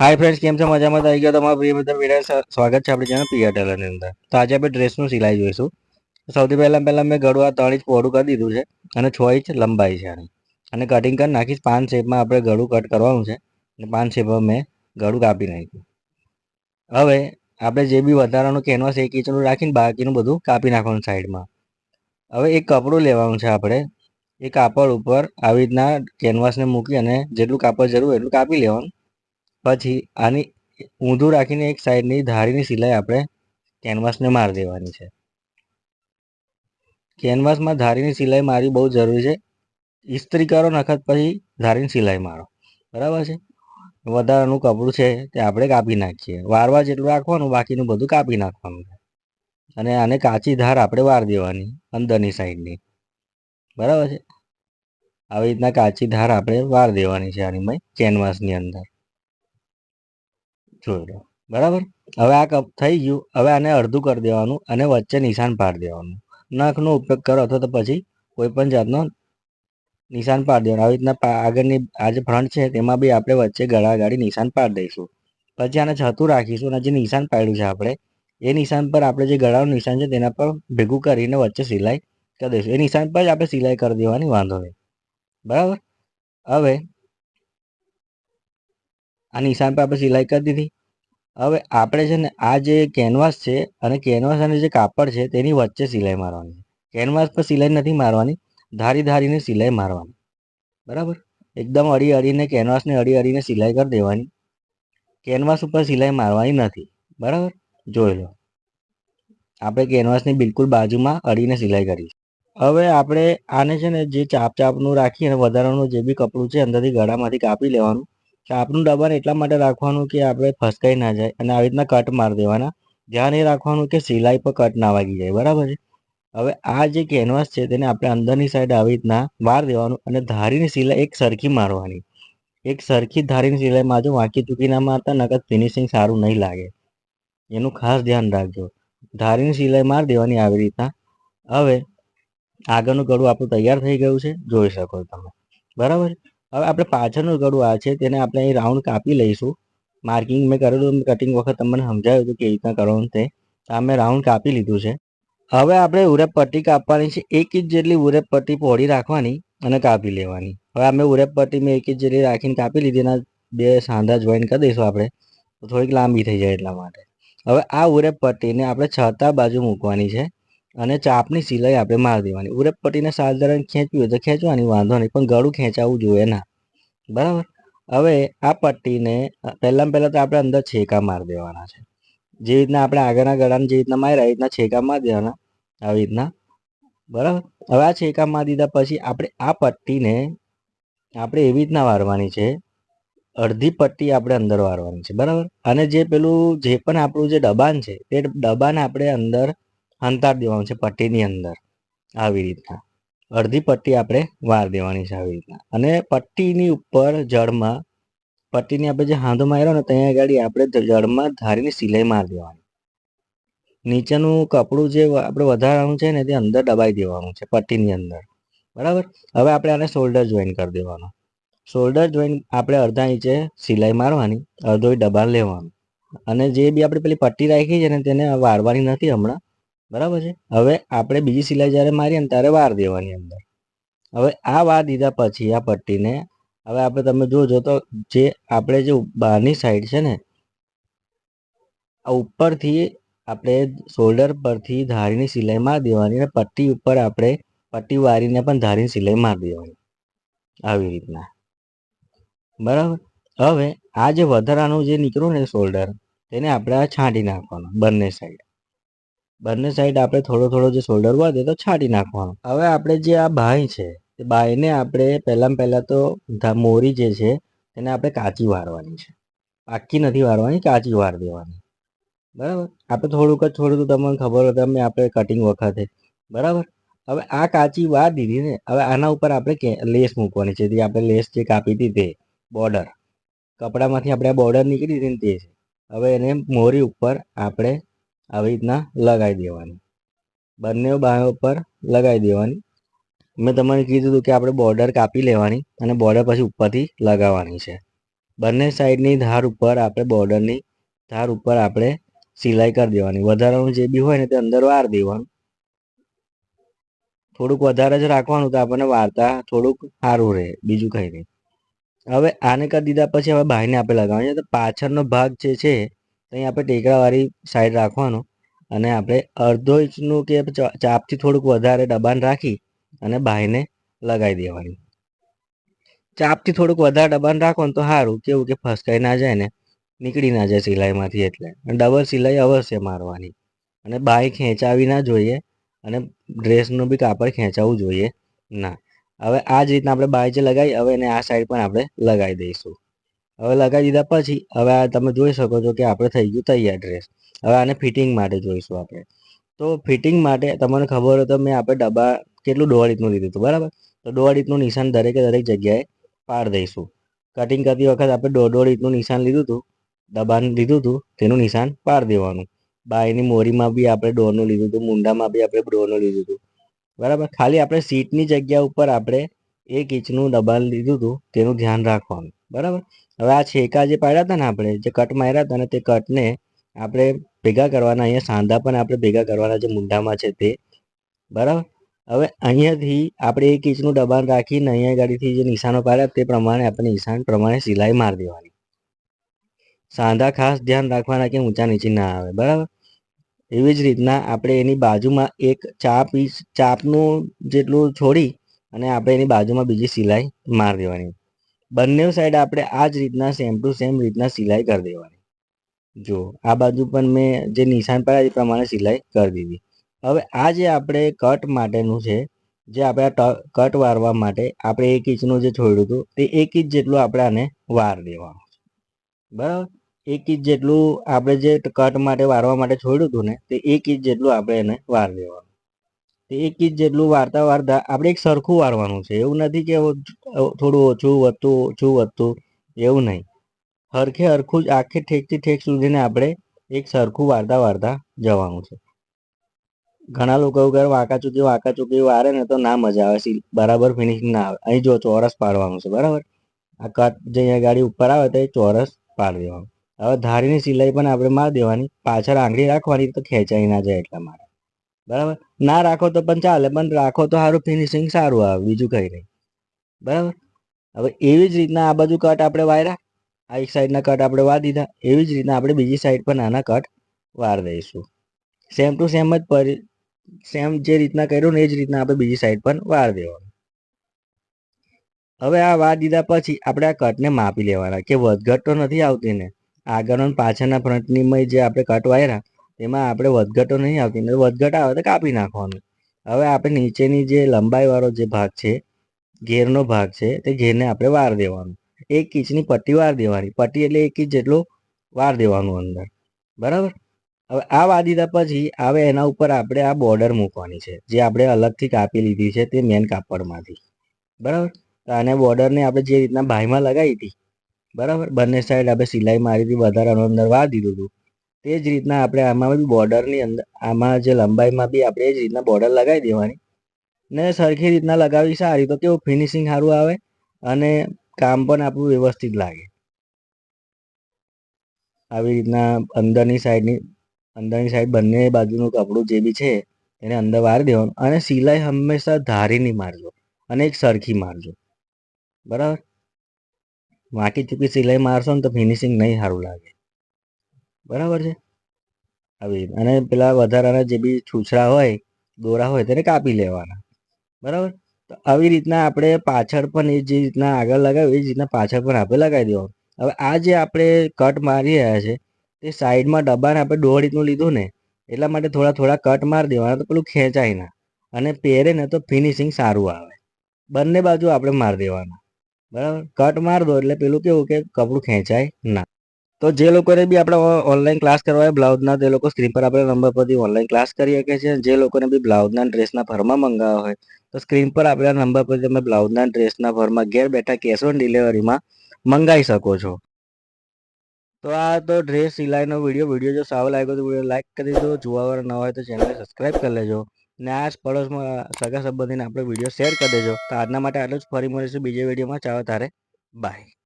Hi friends કેમ છો? મજામાં થઈ ગયો. તમારા પ્રિય મિત્ર વિરાજ સ્વાગત છે આપણી ચેનલ પ્રિયા ટેલરની અંદર. તો આજે આપણે ડ્રેસનું સિલાઈ જોઈશું. સૌથી પહેલાં પહેલાં મેં ગળું આ ત્રણ ઇંચ પહોળું કરી દીધું છે અને છ ઇંચ લંબાઈ છે અને કટિંગ કરી નાખીશ. પાંચ શેપમાં આપણે ગળું કટ કરવાનું છે. અને પાંચ શેપમાં મેં ગળું કાપી નાખ્યું. હવે આપણે જે બી વધારાનું કેનવાસ એક ઇંચનું રાખીને બાકીનું બધું કાપી નાખવાનું સાઈડમાં હવે એક કપડું લેવાનું છે આપણે. એ કાપડ ઉપર આવી રીતના કેનવાસને મૂકી અને જેટલું કાપડ જરૂર એટલું કાપી લેવાનું. પછી આની ઊંધું રાખીને એક સાઈડની ધારીની સિલાઈ આપણે કેનવાસને મારી દેવાની છે. કેનવાસમાં ધારીની સિલાઈ મારવી બહુ જરૂરી છે. ઇસ્ત્રી કરો નખત પછી ધારીની સિલાઈ મારો. બરાબર છે? વધારાનું કપડું છે તે આપણે કાપી નાખીએ. વારવા જેટલું રાખવાનું, બાકીનું બધું કાપી નાખવાનું છે. અને આને કાચી ધાર આપણે વાર દેવાની અંદરની સાઈડની. બરાબર છે? આવી રીતના કાચી ધાર આપણે વાર દેવાની છે આની કેનવાસની અંદર. જોઈ લો. બરાબર? હવે આ કપ થઈ ગયું. હવે આને અડધું કરી દેવાનું અને વચ્ચે નિશાન પાડી દેવાનું. નખનો ઉપયોગ કરો અથવા તો પછી કોઈ પણ જાતનો નિશાન પાડી દેવાનું. આવી રીતના આગળની આ જે ફ્રન્ટ છે તેમાં બી આપણે વચ્ચે ગળાગાડી નિશાન પાડી દઈશું. પછી આને છતું રાખીશું અને જે નિશાન પાડ્યું છે આપણે, એ નિશાન પર આપણે જે ગળાનું નિશાન છે તેના પર ભેગું કરીને વચ્ચે સિલાઈ કરી દઈશું. એ નિશાન પર જ આપણે સિલાઈ કરી દેવાની, વાંધો નહીં. બરાબર? હવે આ નિશાન પર આપણે સિલાઈ કરી દીધી. હવે આપણે છે ને આ જે કેનવાસ છે અને કેનવાસ અને જે કાપડ છે તેની વચ્ચે સિલાઈ મારવાની કેનવાસ પર સિલાઈ નથી મારવાની, ધારી ધારીને સિલાઈ મારવાની. બરાબર? એકદમ અડી અડીને કેનવાસને અડી અડીને સિલાઈ કરી દેવાની. કેનવાસ ઉપર સિલાઈ મારવાની નથી. બરાબર? જોઈ લો. આપણે કેનવાસની બિલકુલ બાજુમાં અડીને સિલાઈ કરી. હવે આપણે આને છે ને જે ચાપ ચાપનું રાખી અને વધારાનું જે બી કપડું છે અંદરથી ગળામાંથી કાપી લેવાનું. ચાપનું દબાણ એટલા માટે રાખવાનું કે આપણે ફસકાઈ ના જાય અને આવી રીતના કટ મારી દેવાના. ધ્યાન એ રાખવાનું કે સિલાઈ પર કટ ના વાગી જાય, બરાબર છે? હવે આ જે કેનવાસ છે તેને આપણે અંદરની સાઈડ આવી રીતના વાર દેવાનું અને ધારીની સિલાઈ એક સરખી મારવાની. એક સરખી ધારીની સિલાઈ મારજો વાંકી ચૂકી ના મારતા નકદ ફિનિશિંગ સારું નહીં લાગે. એનું ખાસ ધ્યાન રાખજો. ધારીની સિલાઈ મારી દેવાની આવી રીતના. હવે આગળનું ગળું આપણું તૈયાર થઈ ગયું છે, જોઈ શકો તમે. બરાબર હવે આપણે પાછળનું ગળું આ છે, તેને આપણે અહીં રાઉન્ડ કાપી લઈશું. માર્કિંગ મેં કરેલું કટિંગ વખત તમને સમજાવ્યું હતું કેવી રીતના કરવાનું તે. આ મેં રાઉન્ડ કાપી લીધું છે. હવે આપણે ઉરેપ પટ્ટી કાપવાની છે, એક ઇંચ જેટલી ઉરેપ પટ્ટી પહોળી રાખવાની અને કાપી લેવાની. હવે અમે ઉરેપ પટ્ટી મેં એક ઇંચ જેટલી રાખીને કાપી લીધી, એના બે સાંધા જોઈન કરી દઈશું આપણે. થોડીક લાંબી થઈ જાય એટલા માટે. હવે આ ઉરેપ પટ્ટીને આપણે છતા બાજુ મૂકવાની છે. અને ચાપની સિલાઈ આપણે મારી દેવાની. ઉરેપ પટ્ટીને સાધારણ ખેંચવી હોય તો ખેંચવાની, વાંધો નહીં, પણ ગળું ખેંચાવવું જોઈએ ના. બરાબર? હવે આ પટ્ટીને પહેલાં પહેલાં તો આપણે અંદર છેકા મારી દેવાના છે. જે રીતના આપણે આગળના ગળાને જે રીતના માર્યા, એ રીતના છેકા મારી દેવાના આવી રીતના. બરાબર? હવે આ છેકા મારી દીધા પછી આપણે આ પટ્ટીને આપણે એવી રીતના વારવાની છે. અડધી પટ્ટી આપણે અંદર વારવાની છે. બરાબર? અને જે પેલું જે પણ આપણું જે દબાણ છે, તે દબાણ આપણે અંદર હંતાર દેવાનું છે પટ્ટીની અંદર. આવી રીતના. અડધી પટ્ટી આપણે વાર દેવાની છે આવી રીતના. અને પટ્ટીની ઉપર જળમાં, પટ્ટીની આપણે જે હાંધો માર્યો ને ત્યાં આગળ આપણે જળમાં ધારીની સિલાઈ મારી દેવાની. નીચેનું કપડું જે આપણે વધારાનું છે ને તે અંદર દબાઈ દેવાનું છે પટ્ટીની અંદર. બરાબર? હવે આપણે આને શોલ્ડર જોઈન કરી દેવાનો. શોલ્ડર જોઈન આપણે અડધા ઇંચે સિલાઈ મારવાની, અડધો દબાણ લેવાનું. અને જે બી આપણે પેલી પટ્ટી રાખી છે ને તેને વાળવાની નથી હમણાં. બરાબર છે? હવે આપણે બીજી સિલાઈ જ્યારે મારીએ ને ત્યારે વાર દેવાની અંદર. હવે આ વાર દીધા પછી આ પટ્ટીને હવે આપણે તમે જોજો તો જે આપણે જે બહારની સાઈડ છે ને, આ ઉપરથી આપણે શોલ્ડર પરથી ધારીની સિલાઈ મારી દેવાની અને પટ્ટી ઉપર આપણે પટ્ટી વારીને પણ ધારીની સિલાઈ મારી દેવાની આવી રીતના. બરાબર? હવે આ જે વધારાનું જે નીકળ્યું ને શોલ્ડર તેને આપણે છાંટી નાખવાનું બંને સાઈડ બંને સાઈડ આપણે થોડો થોડો જે શોલ્ડર વધે તો છાંટી નાખવાનો. હવે આપણે જે આ બાય છે, તે બાયને આપણે પહેલાં પહેલાં તો મોરી જે છે, તેને આપણે કાચી વારવાની છે. પાકી નથી વારવાની, કાચી વાર દેવાની. બરાબર? આપણે થોડુંક જ થોડું તમને ખબર હોય, તમે આપણે કટિંગ વખતે. બરાબર? હવે આ કાચી વાર દીધી ને, હવે આના ઉપર આપણે લેસ મૂકવાની. છે જે આપણે લેસ જે કાપી હતી તે બોર્ડર કપડામાંથી આપણે બોર્ડર નીકળી હતી ને તે હવે એને મોરી ઉપર આપણે આવી રીતના લગાવી દેવાની. બંને બાયો પર લગાવી દેવાની. મેં તમને કીધું હતું કે આપણે બોર્ડર કાપી લેવાની અને બોર્ડર પછી ઉપરથી લગાવવાની છે. બંને સાઈડની ધાર ઉપર આપણે બોર્ડરની ધાર ઉપર આપણે સિલાઈ કરી દેવાની. વધારાનું જે બી હોય ને તે અંદર વાર દેવાનું. થોડુંક વધારે જ રાખવાનું તો આપણને વાર્તા થોડુંક સારું રહે, બીજું કંઈ નહીં. હવે આને કરી દીધા પછી હવે બાહીને આપણે લગાવવાની. તો પાછળનો ભાગ જે છે અહીં આપણે ટેકરાવાળી સાઈડ રાખવાનો અને આપણે અડધો ઇંચનું કે ચાપથી થોડુંક વધારે દબાણ રાખી અને બાહીને લગાવી દેવાની. ચાપથી થોડુંક વધારે દબાણ રાખો ને તો સારું, કેવું કે ફસકાઈ ના જાય ને, નીકળી ના જાય સિલાઈમાંથી એટલે. ડબલ સિલાઈ અવશ્ય મારવાની. અને બાય ખેંચાવી ના જોઈએ અને ડ્રેસનું બી કાપડ ખેંચાવવું જોઈએ ના. હવે આ જ રીતના આપણે બાય જે લગાવી, હવે એને આ સાઈડ પણ આપણે લગાવી દઈશું. હવે લગાવી દીધા પછી, હવે આ તમે જોઈ શકો છો કે આપણે થઈ ગયું તૈયાર ડ્રેસ હવે આને ફિટિંગ માટે જોઈશું આપણે. તો ફિટિંગ માટે તમને ખબર હોય તો મેં આપણે ડબ્બા કેટલું દોઢ ઇંચનું લીધું હતું, બરાબર? તો દોઢ નિશાન દરેકે દરેક જગ્યાએ પાડ દઈશું. કટિંગ કરતી વખત આપણે દોઢ દોઢ નિશાન લીધું હતું, દબાણ લીધું હતું, તેનું નિશાન પાડ દેવાનું. બાયની મોરીમાં બી આપણે ડોરનું લીધું હતું, મુંડામાં બી આપણે ડોરનું લીધું હતું. બરાબર? ખાલી આપણે સીટની જગ્યા ઉપર આપણે એક ઇંચનું દબાણ લીધું હતું, તેનું ધ્યાન રાખવાનું. બરાબર? હવે આ છેકા જે પાડ્યા હતા ને આપણે, જે કટ માર્યા હતા ને તે કટને આપણે ભેગા કરવાના, અહીંયા સાંધા પણ આપણે ભેગા કરવાના જે મુંડામાં છે તે. બરાબર? હવે અહીંયાથી આપણે એક ઇંચનું દબાણ રાખીને અહીંયા ગાડીથી જે નિશાનો પાડ્યા તે પ્રમાણે આપણે નિશાન પ્રમાણે સિલાઈ મારી દેવાની. સાંધા ખાસ ધ્યાન રાખવાના કે ઊંચા નીચે ના આવે. બરાબર? એવી જ રીતના આપણે એની બાજુમાં એક ચાપ ચાપનું જેટલું છોડી અને આપણે એની બાજુમાં બીજી સિલાઈ મારી દેવાની. બંને સાઈડ આપણે આ જ રીતના સેમ ટુ સેમ રીતના સિલાઈ કરી દેવાની. જો, આ બાજુ પણ મેં જે નિશાન પાડ્યા એ પ્રમાણે સિલાઈ કરી દીધી. હવે આ જે આપણે કટ માટેનું છે, જે આપણે કટ વારવા માટે આપણે એક ઇંચનું જે છોડ્યું હતું, તે એક ઇંચ જેટલું આપણે આને વાર દેવાનું બરાબર? એક ઇંચ જેટલું આપણે જે કટ માટે વારવા માટે છોડ્યું હતું ને, તે એક ઇંચ જેટલું આપણે એને વાર દેવાનું. તે એક ઇંચ જેટલું વારતા વારતા આપણે એક સરખું વારવાનું છે. એવું નથી કે થોડું ઓછું વધતું ઓછું વધતું, એવું નહીં. હરખે હરખું જ, આખે ઠેકથી ઠેક સુધીને આપણે એક સરખું વારતા વારતા જવાનું છે. ઘણા લોકો એવું કરે વાંકા ચૂકી વાંકા ચૂકી વારે ને તો ના મજા આવે. સી, બરાબર ફિનિશિંગ ના આવે. અહીં જો ચોરસ પાડવાનું છે, બરાબર? આ કટ જે અહીંયા ગાડી ઉપર આવે તો એ ચોરસ પાડી દેવાનું. હવે ધારીની સિલાઈ પણ આપણે મારી દેવાની. પાછળ આંગળી રાખવાની તો ખેંચાઈ ના જાય એટલા માટે. બરાબર? ના રાખો તો પણ ચાલે, પણ રાખો તો સારું ફિનિશિંગ સારું આવે, બીજું કંઈ નહીં. બરાબર? હવે એવી જ રીતના આ બાજુ કટ આપણે વાર્યા આ એક સાઈડના કટ આપણે વાર દીધા, એવી જ રીતના આપણે બીજી સાઈડ પર નાના કટ વાર દઈશું. સેમ ટુ સેમ જ પર સેમ જે રીતના કર્યું ને એ જ રીતના આપણે બીજી સાઈડ પર વાર દેવાનું. હવે આ વાર દીધા પછી આપણે આ કટને માપી લેવાના, કે વધઘટ તો નથી આવતી ને. આગળ પાછળના ફ્રન્ટની જે આપણે કટ વાયરા તેમાં આપણે વધઘટો નહીં આવતી વધઘટ આવે તો કાપી નાખવાનું. હવે આપણે નીચેની જે લંબાઈવાળો જે ભાગ છે, ઘેરનો ભાગ છે, તે ઘેરને આપણે વાર દેવાનું. એક ઇંચની પટ્ટી વાર દેવાની. પટ્ટી એટલે એક ઇંચ જેટલો વાર દેવાનું અંદર. બરાબર? હવે આ વાર દીધા પછી હવે એના ઉપર આપણે આ બોર્ડર મૂકવાની છે. જે આપણે અલગથી કાપી લીધી છે તે મેન કાપડમાંથી. બરાબર? તો આને બોર્ડરને આપણે જે રીતના ભાઈમાં લગાવી હતી. બરાબર? બંને સાઈડ આપણે સિલાઈ મારી હતી વધારાનો અંદર વાર દીધું હતું. તે જ રીતના આપણે આમાં બી બોર્ડરની અંદર, આમાં જે લંબાઈમાં બી આપણે એ જ રીતના બોર્ડર લગાવી દેવાની. ને સરખી રીતના લગાવી સારી, તો કેવું ફિનિશિંગ સારું આવે અને કામ પણ આપણું વ્યવસ્થિત લાગે. આવી રીતના અંદરની સાઈડની, અંદરની સાઈડ બંને બાજુનું કપડું જે બી છે, એને અંદર વાર દેવાનું અને સિલાઈ હંમેશા ધારીની મારજો અને એક સરખી મારજો. બરાબર? વાંકી ચૂકી સિલાઈ મારશો ને તો ફિનિશિંગ નહીં સારું લાગે. બરાબર છે? આવી અને પેલા વધારાના જે બી છૂછરા હોય, દોરા હોય, તેને કાપી લેવાના. બરાબર? તો આવી રીતના આપણે પાછળ પણ એ જે રીતના આગળ લગાવ્યું એ જ રીતના પાછળ પણ આપણે લગાવી દેવાનું. હવે આ જે આપણે કટ મારી રહ્યા છે, તે સાઈડમાં ડબ્બાને આપણે દોઢ રીતનું લીધું ને, એટલા માટે થોડા થોડા કટ મારી દેવાના, તો પેલું ખેંચાય ના. અને પહેરે ને તો ફિનિશિંગ સારું આવે. બંને બાજુ આપણે મારી દેવાના. બરાબર? કટ માર દો એટલે પેલું કેવું કે કપડું ખેંચાય ના. તો જે લોકોને બી આપણે ઓનલાઈન ક્લાસ કરવા હોય બ્લાઉઝના તે લોકો સ્ક્રીન પર આપણે નંબર પરથી ઓનલાઈન ક્લાસ કરી શકે છે જે લોકોને બી બ્લાઉઝના ડ્રેસના ફરમાં મંગાવવા હોય, તો સ્ક્રીન પર આપણા નંબર પર તમે બ્લાઉઝના ડ્રેસના ફરમાં ઘેર બેઠા કેશ ઓન ડિલિવરીમાં મંગાવી શકો છો. તો આ તો ડ્રેસ સિલાઈનો વીડિયો વીડિયો જો સારો લાગ્યો તો વીડિયો લાઈક કરી દો. જોવાવાળા ન હોય તો ચેનલને સબસ્ક્રાઈબ કરી લેજો. ને આસ પડોશમાં સગા સંબંધીને આપણે વીડિયો શેર કરી દેજો. તો આજના માટે આટલું જ. ફરી મળીશું બીજા વિડીયોમાં ચાલો તારે. બાય